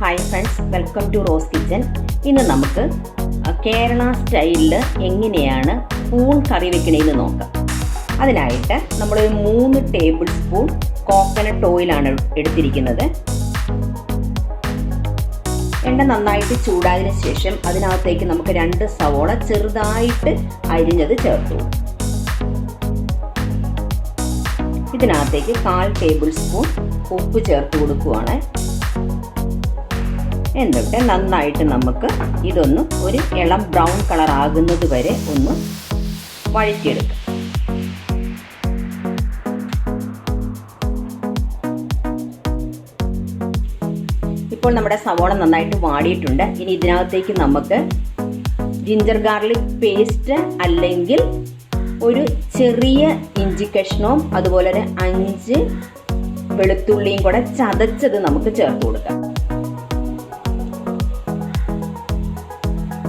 Hi friends welcome to rose kitchen ഇന്ന് നമുക്ക് കേരള സ്റ്റൈലിൽ എങ്ങനെയാണ് പൂൺ കറി വെക്കണേന്ന് നോക്കാം. അതിനായിട്ട് നമ്മളൊരു മൂന്ന് ടേബിൾ സ്പൂൺ കോക്കനട്ട് ഓയിലാണ് എടുത്തിരിക്കുന്നത്. എണ്ണ നന്നായിട്ട് ചൂടായതിനു ശേഷം അതിനകത്തേക്ക് നമുക്ക് രണ്ട് സവോള ചെറുതായിട്ട് അരിഞ്ഞത് ചേർത്തു. ഇതിനകത്തേക്ക് കാൽ ടേബിൾ സ്പൂൺ ഉപ്പ് ചേർത്ത് കൊടുക്കുവാണ്. എന്നിട്ട് നന്നായിട്ട് നമുക്ക് ഇതൊന്ന് ഒരു ഇളം ബ്രൗൺ കളർ ആകുന്നത് വരെ ഒന്ന് വഴറ്റിയെടുക്കാം. ഇപ്പോൾ നമ്മുടെ സവോള നന്നായിട്ട് വാടിയിട്ടുണ്ട്. ഇനി ഇതിനകത്തേക്ക് നമുക്ക് ജിഞ്ചർ ഗാർലിക് പേസ്റ്റ് അല്ലെങ്കിൽ ഒരു ചെറിയ ഇഞ്ചി കഷ്ണവും അതുപോലെ തന്നെ അഞ്ച് വെളുത്തുള്ളിയും കൂടെ ചതച്ചത് നമുക്ക് ചേർത്ത് കൊടുക്കാം.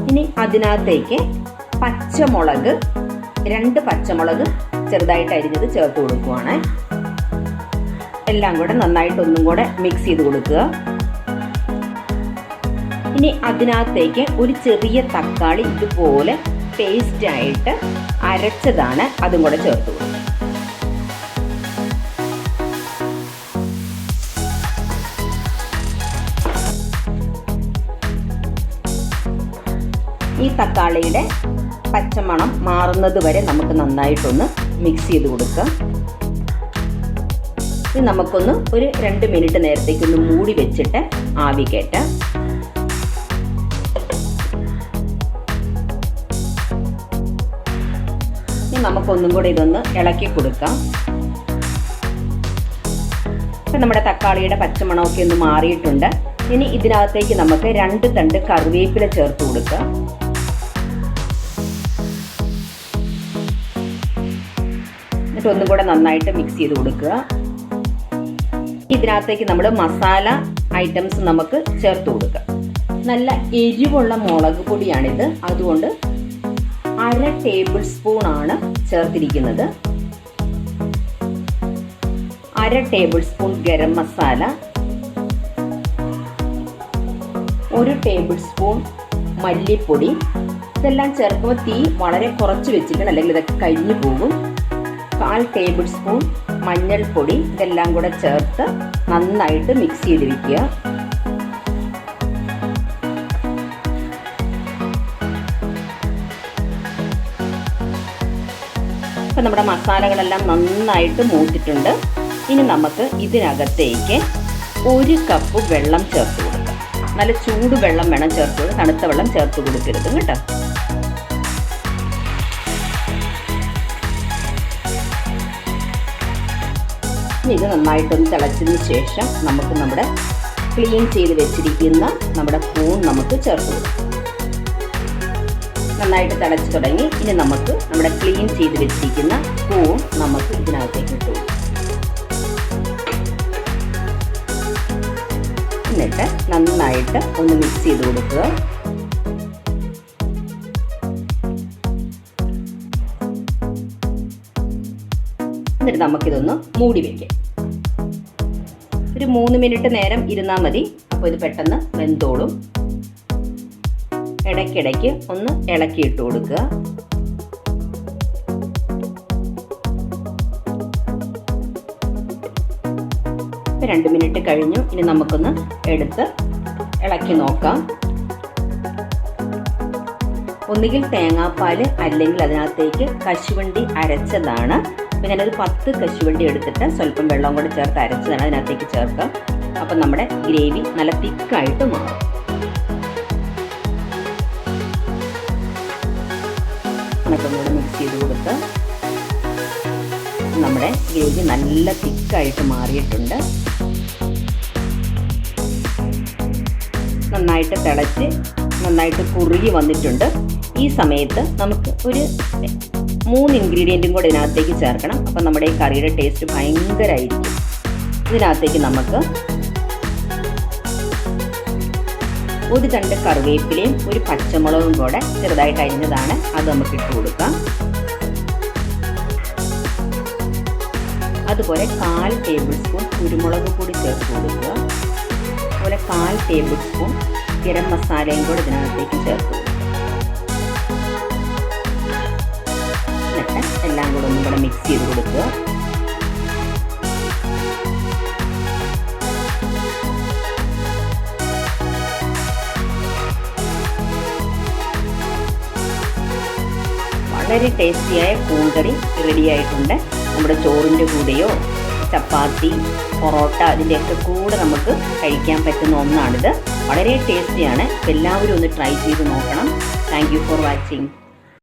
ഇനി അതിനകത്തേക്ക് പച്ചമുളക് രണ്ട് പച്ചമുളക് ചെറുതായിട്ട് അരിഞ്ഞത് ചേർത്ത് കൊടുക്കുവാണ്. എല്ലാം കൂടെ നന്നായിട്ട് ഒന്നും കൂടെ മിക്സ് ചെയ്ത് കൊടുക്കുക. ഇനി അതിനകത്തേക്ക് ഒരു ചെറിയ തക്കാളി ഇതുപോലെ പേസ്റ്റ് ആയിട്ട് അരച്ചതാണ് അതും കൂടെ ചേർത്ത് കൊടുക്കുക. തക്കാളിയുടെ പച്ചമണം മാറുന്നത് വരെ നമുക്ക് നന്നായിട്ടൊന്ന് മിക്സ് ചെയ്ത് കൊടുക്കാം ഇത് നമുക്കൊന്ന് ഒരു രണ്ട് മിനിറ്റ് നേരത്തേക്ക് ഒന്ന് മൂടി വെച്ചിട്ട് ആവി കയറ്റാം. ഇനി നമുക്കൊന്നും കൂടെ ഇതൊന്ന് ഇളക്കി കൊടുക്കാം. ഇപ്പം നമ്മുടെ തക്കാളിയുടെ പച്ചമണമൊക്കെ ഒന്ന് മാറിയിട്ടുണ്ട്. ഇനി ഇതിനകത്തേക്ക് നമുക്ക് രണ്ട് തണ്ട് കറിവേപ്പില ചേർത്ത് കൊടുക്കാം. എന്നിട്ട് ഒന്നും കൂടെ നന്നായിട്ട് മിക്സ് ചെയ്ത് കൊടുക്കുക. ഇതിനകത്തേക്ക് നമ്മൾ മസാല ഐറ്റംസ് നമുക്ക് ചേർത്ത് കൊടുക്കുക നല്ല എരിവുള്ള മുളക് പൊടിയാണിത്. അതുകൊണ്ട് അര ടേബിൾ സ്പൂൺ ആണ് ചേർത്തിരിക്കുന്നത്. അര ടേബിൾ സ്പൂൺ ഗരം മസാല. ഒരു ടേബിൾ സ്പൂൺ മല്ലിപ്പൊടി. ഇതെല്ലാം ചേർക്കുമ്പോൾ തീ വളരെ കുറച്ച് വെച്ചിട്ടുണ്ട് അല്ലെങ്കിൽ ഇതൊക്കെ കരിഞ്ഞു പോകും. കാൽ ടേബിൾ സ്പൂൺ മഞ്ഞൾപ്പൊടി ഇതെല്ലാം കൂടെ ചേർത്ത് നന്നായിട്ട് മിക്സ് ചെയ്ത് വയ്ക്കുക ഇപ്പം നമ്മുടെ മസാലകളെല്ലാം നന്നായിട്ട് മൂത്തിട്ടുണ്ട്. ഇനി നമുക്ക് ഇതിനകത്തേക്ക് ഒരു കപ്പ് വെള്ളം ചേർത്ത് കൊടുക്കാം. നല്ല ചൂട് വെള്ളം വേണം ചേർത്ത് തണുത്ത വെള്ളം ചേർത്ത് കൊടുക്കരുത് കേട്ടോ. ഇനി ഇത് നന്നായിട്ടൊന്ന് തിളച്ചതിന് ശേഷം നമുക്ക് നമ്മുടെ ക്ലീൻ ചെയ്ത് വെച്ചിരിക്കുന്ന നമ്മുടെ പൂൺ നമുക്ക് ചേർത്ത് നന്നായിട്ട് തിളച്ച് തുടങ്ങി ഇനി നമുക്ക് നമ്മുടെ ക്ലീൻ ചെയ്ത് വെച്ചിരിക്കുന്ന പൂൺ നമുക്ക് ഇതിനകത്തേക്ക് ഇട്ടു എന്നിട്ട് നന്നായിട്ട് ഒന്ന് മിക്സ് ചെയ്ത് കൊടുക്കുക. എന്നിട്ട് നമുക്കിതൊന്ന് മൂടി വെക്കാം. ഒരു മൂന്ന് മിനിറ്റ് നേരം ഇരുന്നാൽ മതി. അപ്പോൾ ഇത് പെട്ടെന്ന് വെന്തോളും. ഇടയ്ക്കിടയ്ക്ക് ഒന്ന് ഇളക്കി ഇട്ട് കൊടുക്കുക. ഇപ്പം രണ്ട് മിനിറ്റ് കഴിഞ്ഞു. ഇനി നമുക്കൊന്ന് എടുത്ത് ഇളക്കി നോക്കാം. ഒന്നുകിൽ തേങ്ങാപ്പാൽ അല്ലെങ്കിൽ അതിനകത്തേക്ക് കശുവണ്ടി അരച്ചതാണ്. അപ്പോൾ ഞാനൊരു പത്ത് കശുവണ്ടി എടുത്തിട്ട് സ്വല്പം വെള്ളം കൂടെ ചേർത്ത് അരച്ചതാണ് അതിനകത്തേക്ക് ചേർക്കാം അപ്പം നമ്മുടെ ഗ്രേവി നല്ല തിക്കായിട്ട് മാറും. നമ്മുടെ ഗ്രേവി നല്ല തിക്കായിട്ട് മാറിയിട്ടുണ്ട്. നന്നായിട്ട് തിളച്ച് നന്നായിട്ട് കുറുകി വന്നിട്ടുണ്ട്. ഈ സമയത്ത് നമുക്ക് ഒരു മൂന്ന് ഇൻഗ്രീഡിയന്റും കൂടെ ഇതിനകത്തേക്ക് ചേർക്കണം. അപ്പം നമ്മുടെ ഈ കറിയുടെ ടേസ്റ്റ് ഭയങ്കരമായിരിക്കും ഇതിനകത്തേക്ക് നമുക്ക് ഒരു തണ്ട് കറിവേപ്പിലയും ഒരു പച്ചമുളകും കൂടെ ചെറുതായിട്ട് അരിഞ്ഞതാണ് അത് നമുക്ക് ഇട്ട് കൊടുക്കാം. അതുപോലെ കാൽ ടേബിൾ സ്പൂൺ കുരുമുളക് പൊടി ചേർത്ത് കൊടുക്കുക. അതുപോലെ കാൽ ടേബിൾ സ്പൂൺ ഗരം മസാലയും കൂടെ ഇതിനകത്തേക്ക് ചേർത്ത് കൊടുക്കുക. ഒന്നും മിക്സ് ചെയ്ത് കൊടുക്കുക. വളരെ ടേസ്റ്റിയായ പൂങ്കറി റെഡി ആയിട്ടുണ്ട്. നമ്മുടെ ചോറിന്റെ കൂടെയോ ചപ്പാത്തി പൊറോട്ട അതിന്റെയൊക്കെ കൂടെ നമുക്ക് കഴിക്കാൻ പറ്റുന്ന ഒന്നാണിത്. വളരെ ടേസ്റ്റിയാണ് എല്ലാവരും ഒന്ന് ട്രൈ ചെയ്ത് നോക്കണം. Thank for watching